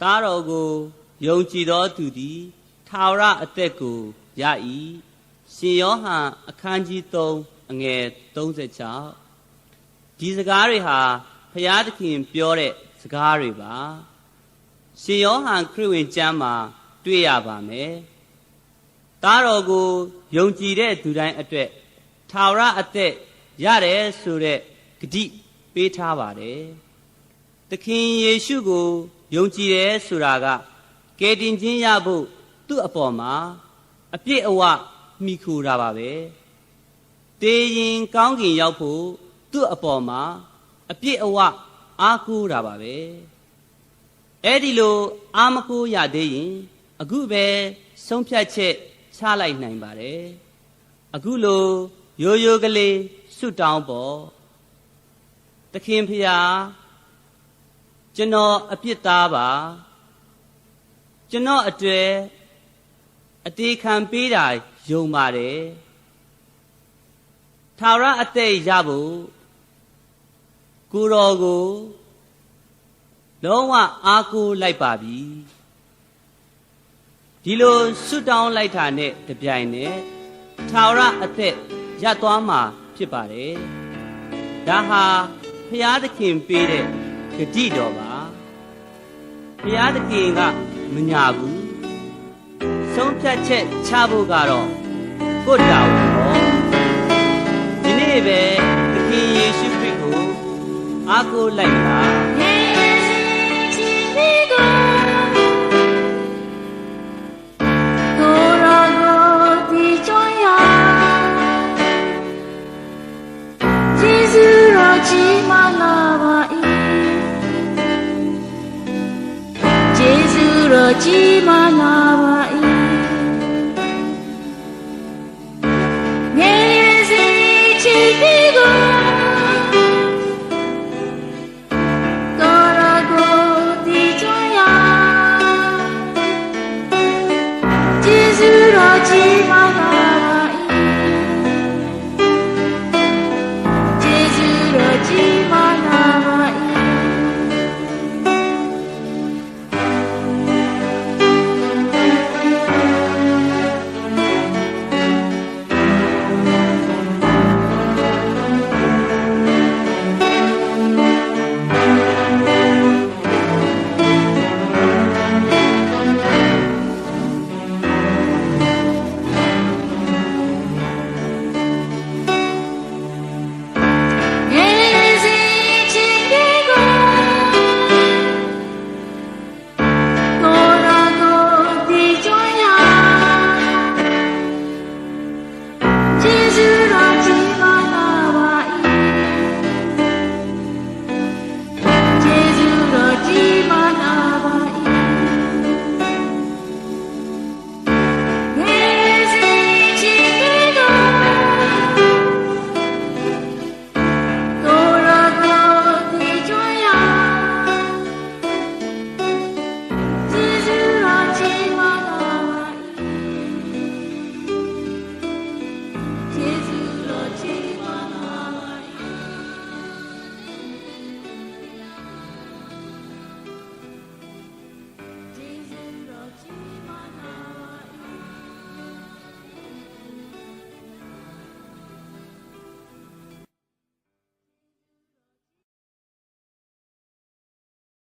သားတော်ကိုယုံကြည်သောသူသည်ထာဝရအသက်ကိုရ၏ရှင်ယောဟန်အခန်းကြီး3အငယ်36ဒီစကားတွေဟာဖျားသခင်ပြောတဲ့စကားတွေပါရှင်ယောဟန်ခရစ်ဝင်ကျမ်းမှာ တွေ့ရပါမယ်သားတော်ကိုယုံကြည်တဲ့သူတိုင်းအတွက်ထာဝရအသက်ရတယ်ဆိုတဲ့ဂတိပေးထားပါတယ်သခင်ယေရှုကို ယုံကြည်တယ်ဆိုတာကကယ်တင်ခြင်းရဖို့သူ့အပေါ်မှာအပြည့်အဝမိခူတာပါပဲတေရင်ကောင်းကင်ရောက်ဖို့သူ့အပေါ်မှာအပြည့်အဝအားကိုးတာပါပဲအဲ့ဒီလိုအားမကိုးရသေးရင် အခုပဲဆုံးဖြတ်ချက်ချလိုက်နိုင်ပါတယ်အခုလိုရိုးရိုးကလေးဆွတောင်းပေါ်သခင်ဖျား ကျွန်တော်အပြစ်သားပါကျွန်တော်အတွေ့အတေခံပေးတာယုံပါတယ်ထာဝရအသက်ရဖို့ကိုယ်တော်ကိုလုံးဝအားကိုးလိုက်ပါပြီဒီလိုဆွတောင်းလိုက်တာနဲ့တပြိုင်နက်ထာဝရအသက်ရသွားမှာဖြစ်ပါတယ်ဒါဟာဖျားသခင်ပေးတဲ့ဂတိတော်ပါ ဘုရားသခင်ကမညာဘူးဆုံးဖြတ်ချက်ချဖို့ကတော့ကိုယ်တောင်တော့ဒီနေ့ပဲသခင်ယေရှုခရစ်ကိုအားကိုးလိုက်ပါကြီးမားလာ अजीमाया is